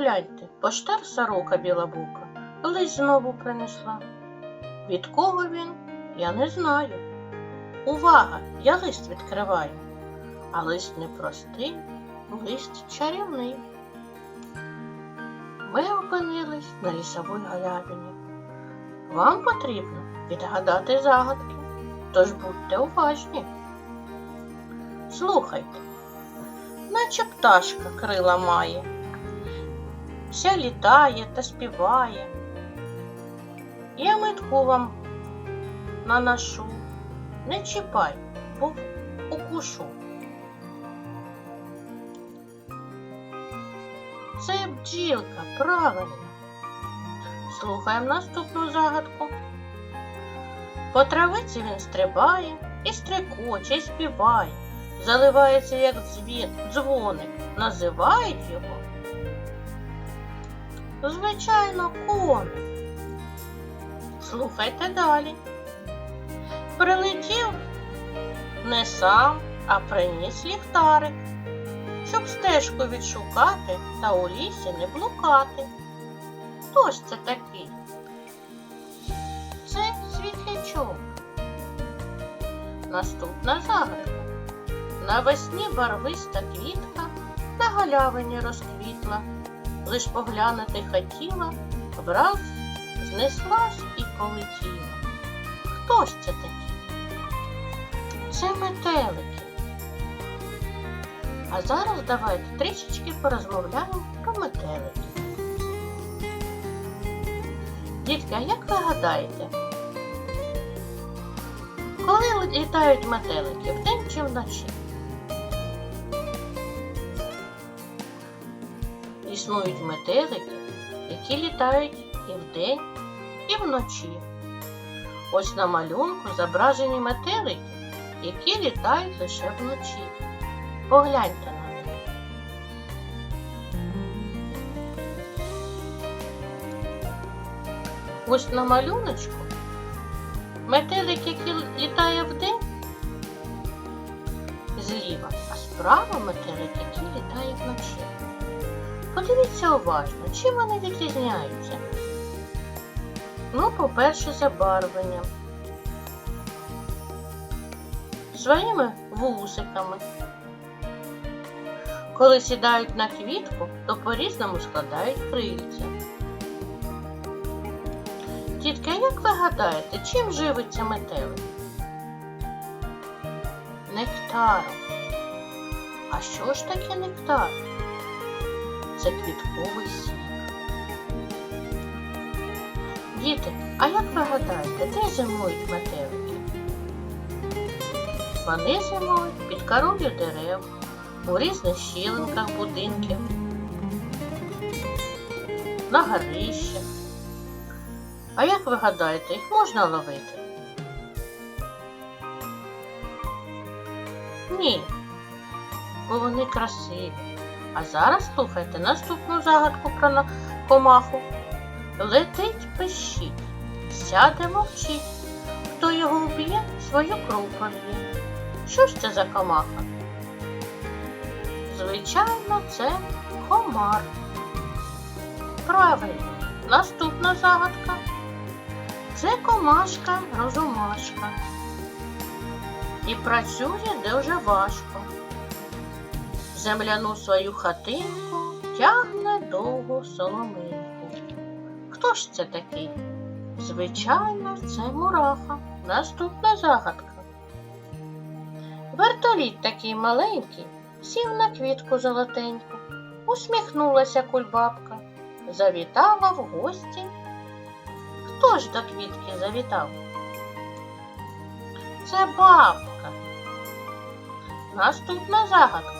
Погляньте, поштар сорока білобука лист знову принесла. Від кого він, я не знаю. Увага! Я лист відкриваю. А лист не простий, лист чарівний. Ми опинились на лісовій галявині. Вам потрібно відгадати загадки, тож будьте уважні. Слухайте, наче пташка крила має, вся літає та співає. Я метку вам наношу, не чіпай, бо укушу. Це бджілка, правильно. Слухаємо наступну загадку. По травиці він стрибає і стрекоче, і співає. Заливається, як дзвін, дзвоник. Називають його. Звичайно, коник. Слухайте далі. Прилетів не сам, а приніс ліхтарик, щоб стежку відшукати та у лісі не блукати. Хто ж це такий? Це світлячок. Наступна загадка. Навесні барвиста квітка на галявині розквітла, лиш поглянути хотіла, враз знеслась і полетіла. Хто ж це такі? Це метелики. А зараз давайте трішечки порозмовляємо про метелики. Дітки, а як ви гадаєте, коли літають метелики вдень чи вночі? Існують метелики, які літають і вдень, і вночі. Ось на малюнку зображені метелики, які літають лише вночі. Погляньте на них. Ось на малюночку метелик, який літає вдень, зліва, а справа метелик, який літає вночі. Подивіться уважно, чим вони відрізняються. Ну, по-перше, забарвленням. Своїми вусиками. Коли сідають на квітку, то по-різному складають крильця. Тітка, як ви гадаєте, чим живиться метелик? Нектаром. А що ж таке нектар? Це квітковий сік. Діти, а як ви гадаєте, де зимують метелики? Вони зимують під корою дерев, у різних щілинках будинків, на горищах. А як ви гадаєте, їх можна ловити? Ні, бо вони красиві. А зараз слухайте наступну загадку про комаху. Летить пищить, сяде мовчить. Хто його вб'є, свою кров прольє. Що ж це за комаха? Звичайно, це комар. Правильно, наступна загадка. Це комашка розумашка. І працює дуже важко. Земляну свою хатинку тягне довгу соломинку. Хто ж це такий? Звичайно, це мураха. Наступна загадка. Вертоліт такий маленький сів на квітку золотеньку, усміхнулася кульбабка, завітала в гості. Хто ж до квітки завітав? Це бабка. Наступна загадка.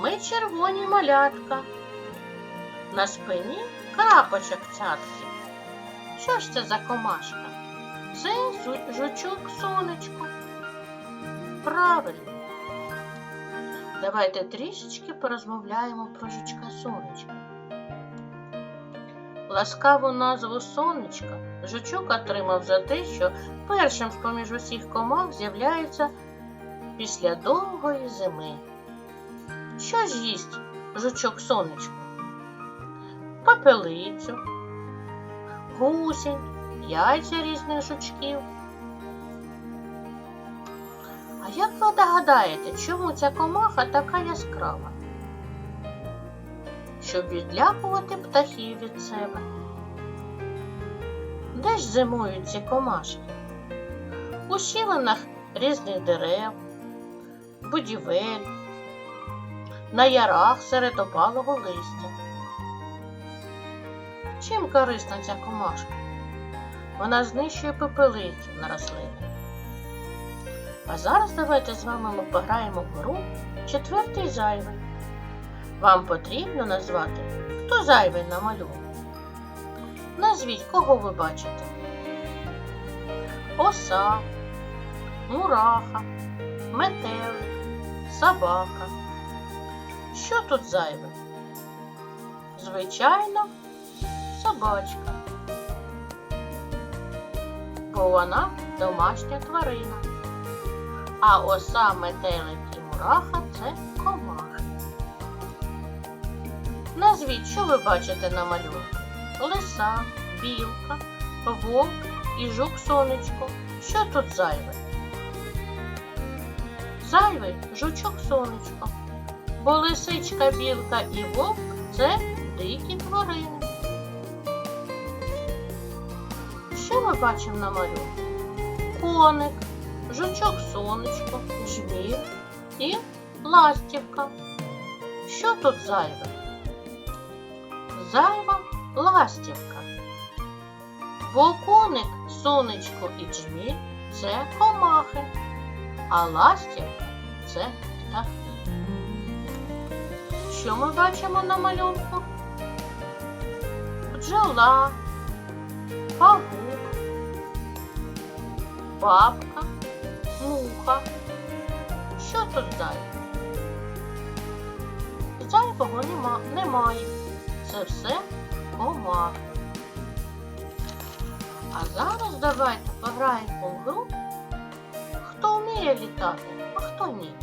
Ми червоні малятка. На спині крапочок цятки. Що ж це за комашка? Це жучок сонечко. Правильно. Давайте трішечки порозмовляємо про жучка сонечка. Ласкаву назву сонечка жучок отримав за те, що першим з-поміж усіх комах з'являється після довгої зими. Що ж їсть жучок сонечко, попелицю, гусінь, яйця різних жучків. А як ви догадаєте, чому ця комаха така яскрава? Щоб відлякувати птахів від себе. Де ж зимують ці комашки? У щілинах різних дерев, будівель, на ярах серед опалого листя. Чим корисна ця комашка? Вона знищує пепелицю на рослини. А зараз давайте з вами ми пограємо в гру четвертий зайвий. Вам потрібно назвати, хто зайвий на малюнку. Назвіть, кого ви бачите. Оса, мураха, метелик, собака. Що тут зайве? Звичайно, собачка. Бо вона домашня тварина. А оса, метелик і мураха це комахи. Назвіть, що ви бачите на малюнку? Лиса, білка, вовк і жук сонечко. Що тут зайве? Зайвий жучок сонечко. Бо лисичка, білка і вовк це дикі тварини. Що ми бачимо на малюнку? Коник, жучок сонечко, жмір і ластівка. Що тут зайве? Зайва ластівка. Бо коник, сонечко і джміль це комахи, а ластівка це птахи. Що ми бачимо на малюнку? Бджола, павук, бабка, муха. Що тут зайве? Зайвого нема, немає. Це все комахи. А зараз давайте пограємо в гру, хто вміє літати, а хто ні.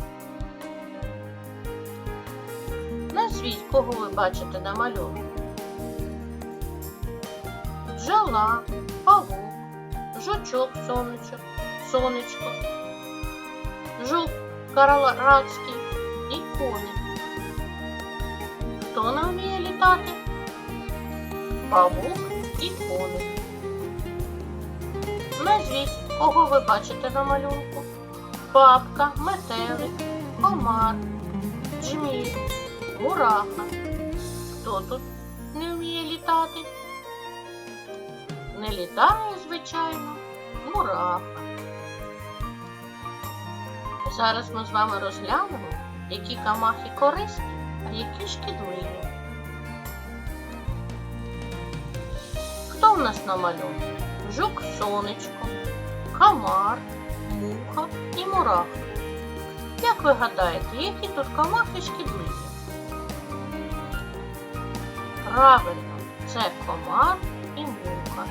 Назвіть, кого ви бачите на малюнку. Бджола, павук, жучок сонечко, сонечко, жук каралацький і коник. Хто не вміє літати? Павук і коник. Назвіть, кого ви бачите на малюнку. Бабка, метелик, комар, джміль, мураха. Хто тут не вміє літати? Не літає, звичайно, мураха. Зараз ми з вами розглянемо, які камахи корисні, а які шкідливі. Хто в нас на малюнку? Жук сонечко, комар, муха і мураха. Як ви гадаєте, які тут комахи шкідливі? Правильно, це комар і муха.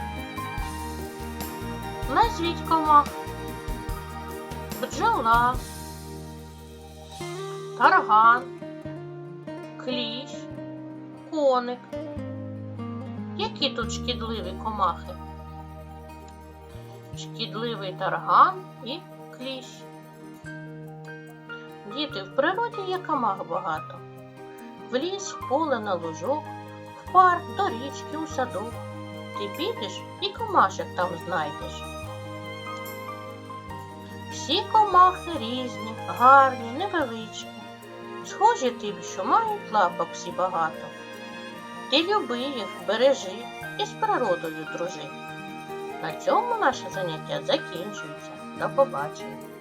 Назвіть комах. Бджола, тарган, кліщ, коник. Які тут шкідливі комахи? Шкідливий тарган і кліщ. Діти, в природі є комах багато. В ліс, поле на лужок, парк, до річки, у садок. Ти підеш і комашек там знайдеш. Всі комахи різні, гарні, невеличкі. Схожі тим, що мають лапок всі багато. Ти люби їх, бережи і з природою дружи. На цьому наше заняття закінчується. До побачення.